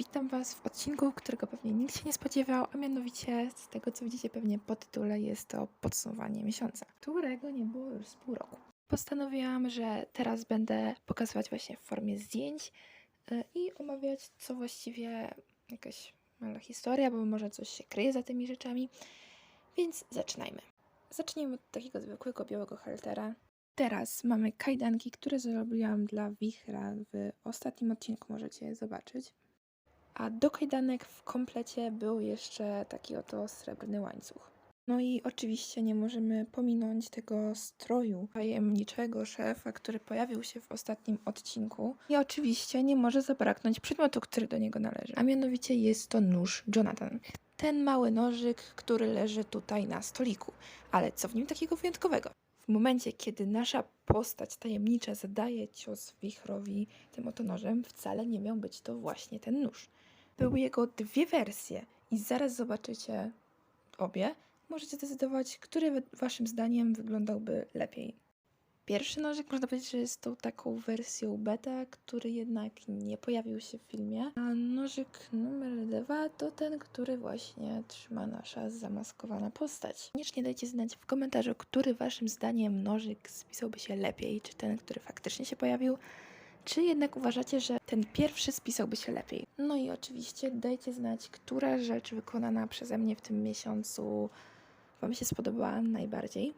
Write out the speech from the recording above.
Witam Was w odcinku, którego pewnie nikt się nie spodziewał, a mianowicie z tego, co widzicie pewnie po tytule, jest to podsumowanie miesiąca, którego nie było już z pół roku. Postanowiłam, że teraz będę pokazywać właśnie w formie zdjęć y, i omawiać, co właściwie jakaś mała historia, bo może coś się kryje za tymi rzeczami. Więc zaczynajmy. Zacznijmy od takiego zwykłego białego haltera. Teraz mamy kajdanki, które zrobiłam dla wichra w ostatnim odcinku, możecie je zobaczyć. A do kajdanek w komplecie był jeszcze taki oto srebrny łańcuch. No i oczywiście nie możemy pominąć tego stroju tajemniczego szefa, który pojawił się w ostatnim odcinku. I oczywiście nie może zabraknąć przedmiotu, który do niego należy. A mianowicie jest to nóż Jonathan. Ten mały nożyk, który leży tutaj na stoliku. Ale co w nim takiego wyjątkowego? W momencie, kiedy nasza postać tajemnicza zadaje cios wichrowi tym oto nożem, wcale nie miał być to właśnie ten nóż. Były jego dwie wersje i zaraz zobaczycie obie. Możecie zdecydować, który waszym zdaniem wyglądałby lepiej. Pierwszy nożyk można powiedzieć, że jest tą taką wersją beta, który jednak nie pojawił się w filmie. A nożyk numer dwa to ten, który właśnie trzyma nasza zamaskowana postać. Koniecznie dajcie znać w komentarzu, który waszym zdaniem nożyk spisałby się lepiej. Czy ten, który faktycznie się pojawił, czy jednak uważacie, że ten pierwszy spisałby się lepiej? No i oczywiście dajcie znać, która rzecz wykonana przeze mnie w tym miesiącu Wam się spodobała najbardziej.